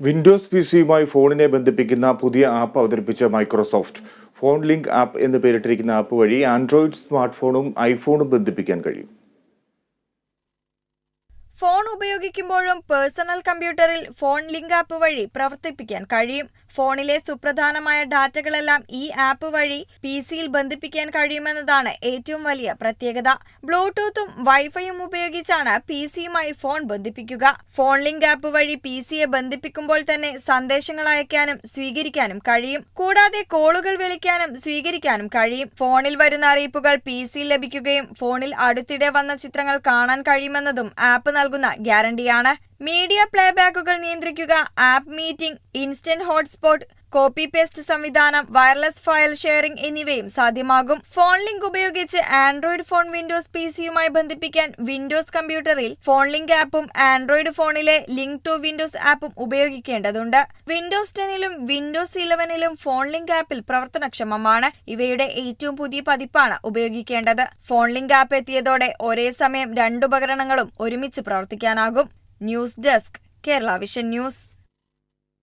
Windows P സിയുമായി ഫോണിനെ ബന്ധിപ്പിക്കുന്ന പുതിയ ആപ്പ് അവതരിപ്പിച്ച മൈക്രോസോഫ്റ്റ്. ഫോൺ ലിങ്ക് ആപ്പ് എന്ന് പേരിട്ടിരിക്കുന്ന ആപ്പ് വഴി ആൻഡ്രോയിഡ് സ്മാർട്ട് ഫോണും ഐഫോണും ബന്ധിപ്പിക്കാൻ കഴിയും. ഫോൺ ഉപയോഗിക്കുമ്പോഴും പേഴ്സണൽ കമ്പ്യൂട്ടറിൽ ഫോൺ ലിങ്ക് ആപ്പ് വഴി പ്രവർത്തിപ്പിക്കാൻ കഴിയും. ഫോണിലെ സുപ്രധാനമായ ഡാറ്റകളെല്ലാം ഈ ആപ്പ് വഴി പി സിയിൽ ബന്ധിപ്പിക്കാൻ കഴിയുമെന്നതാണ് ഏറ്റവും വലിയ പ്രത്യേകത. ബ്ലൂടൂത്തും വൈഫൈയും ഉപയോഗിച്ചാണ് പി സിയുമായി ഫോൺ ബന്ധിപ്പിക്കുക. ഫോൺ ലിങ്ക് ആപ്പ് വഴി പി സിയെ ബന്ധിപ്പിക്കുമ്പോൾ തന്നെ സന്ദേശങ്ങൾ അയക്കാനും സ്വീകരിക്കാനും കഴിയും. കൂടാതെ കോളുകൾ വിളിക്കാനും സ്വീകരിക്കാനും കഴിയും. ഫോണിൽ വരുന്ന അറിയിപ്പുകൾ പി സിയിൽ ലഭിക്കുകയും ഫോണിൽ അടുത്തിടെ വന്ന ചിത്രങ്ങൾ കാണാൻ കഴിയുമെന്നതും ആപ്പ് നൽകുന്ന ഗ്യാരണ്ടിയാണ്. മീഡിയ പ്ലേബാക്കുകൾ നിയന്ത്രിക്കുക. App meeting instant hotspot copy paste സംവിധാനം വയർലെസ് ഫയൽ ഷെയറിംഗ് എന്നിവയും സാധ്യമാകും. ഫോൺ ലിങ്ക് ഉപയോഗിച്ച് ആൻഡ്രോയിഡ് ഫോൺ വിൻഡോസ് പി സിയുമായി ബന്ധിപ്പിക്കാൻ വിൻഡോസ് കമ്പ്യൂട്ടറിൽ ഫോൺ ലിങ്ക് ആപ്പും ആൻഡ്രോയിഡ് ഫോണിലെ ലിങ്ക് ടു വിൻഡോസ് ആപ്പും ഉപയോഗിക്കേണ്ടതുണ്ട്. വിൻഡോസ് ടെന്നിലും വിൻഡോസ് ഇലവനിലും ഫോൺ ലിങ്ക് ആപ്പിൽ പ്രവർത്തനക്ഷമമാണ്. ഇവയുടെ ഏറ്റവും പുതിയ പതിപ്പാണ് ഉപയോഗിക്കേണ്ടത്. ഫോൺ ലിങ്ക് ആപ്പ് എത്തിയതോടെ ഒരേ സമയം രണ്ടുപകരണങ്ങളും ഒരുമിച്ച് പ്രവർത്തിക്കാനാകും. News desk Kerala vision news.